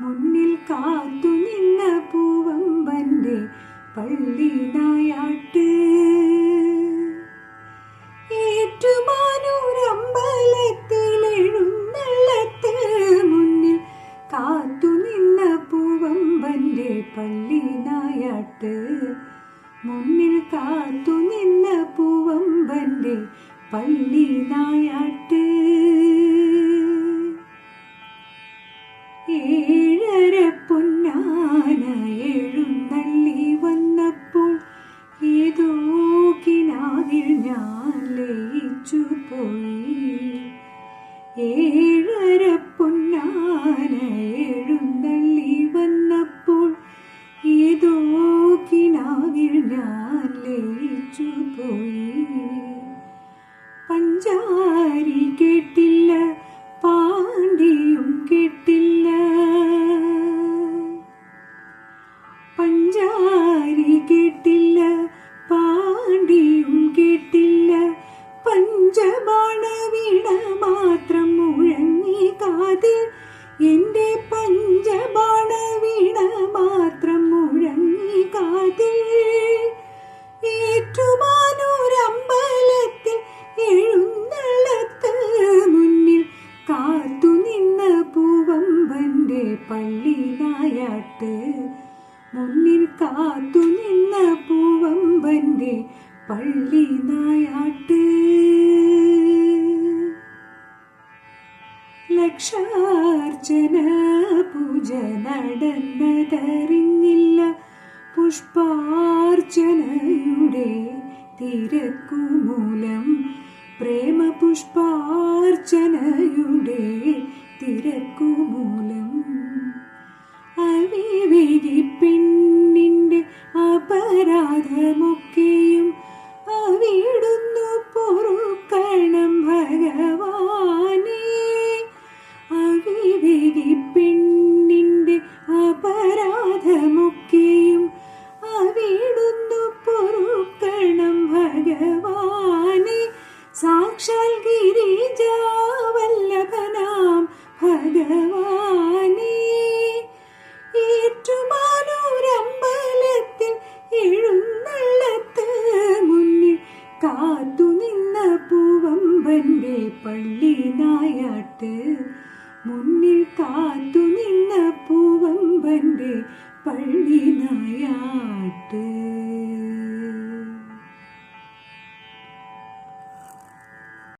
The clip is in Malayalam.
മുന്നിൽ കാത്തു നിന്ന പൂവമ്പന്റെ പള്ളി നായാട്ട്. ഏറ്റുമാനൂരമ്പലത്തിലെഴുന്നള്ളത്ത് മുന്നിൽ കാത്തു നിന്ന പൂവമ്പന്റെ പള്ളി നായാട്ട്. മുന്നിൽ കാത്തു നിന്ന പൂവമ്പന്റെ പള്ളി നായാട്ട്. പോയി ഏഴര പൊന്നാന എഴുന്നള്ളി വന്നപ്പോൾ ഏതോ കിനാവിൽ ഞാൻ ലയിച്ചു പോയി. പഞ്ചാരി കേട്ടില്ല പഞ്ചബാണ വീണ മാത്രം മുഴങ്ങി കാതിൽ. എന്റെ പഞ്ചബാണ വീണ മാത്രം മുഴങ്ങി കാതിൽ. ഏറ്റുമാനൂരമ്പലത്തിൽ എഴുന്നള്ളത്ത് മുന്നിൽ കാത്തു നിന്ന പൂവമ്പന്റെ പള്ളിയിലായാട്ട് മുന്നിൽ കാത്തു നിന്ന പൂവമ്പന്റെ പള്ളി നായാട്ട് ലക്ഷാർച്ചന പൂജ നടന്നതറിഞ്ഞില്ല പുഷ്പാർച്ചനയുടെ തിരക്കുമൂലം പ്രേമ ഗിരിജാവല്ലഭനാം ഭഗവാനേ. ഏറ്റുമാനൂരമ്പലത്തിൽ എഴുന്നള്ളത്ത് മുന്നിൽ കാത്തുനിന്ന പൂവമ്പന്റെ പള്ളി നായാട്ട് മുന്നിൽ കാത്തുനിന്ന പൂവമ്പന്റെ പള്ളി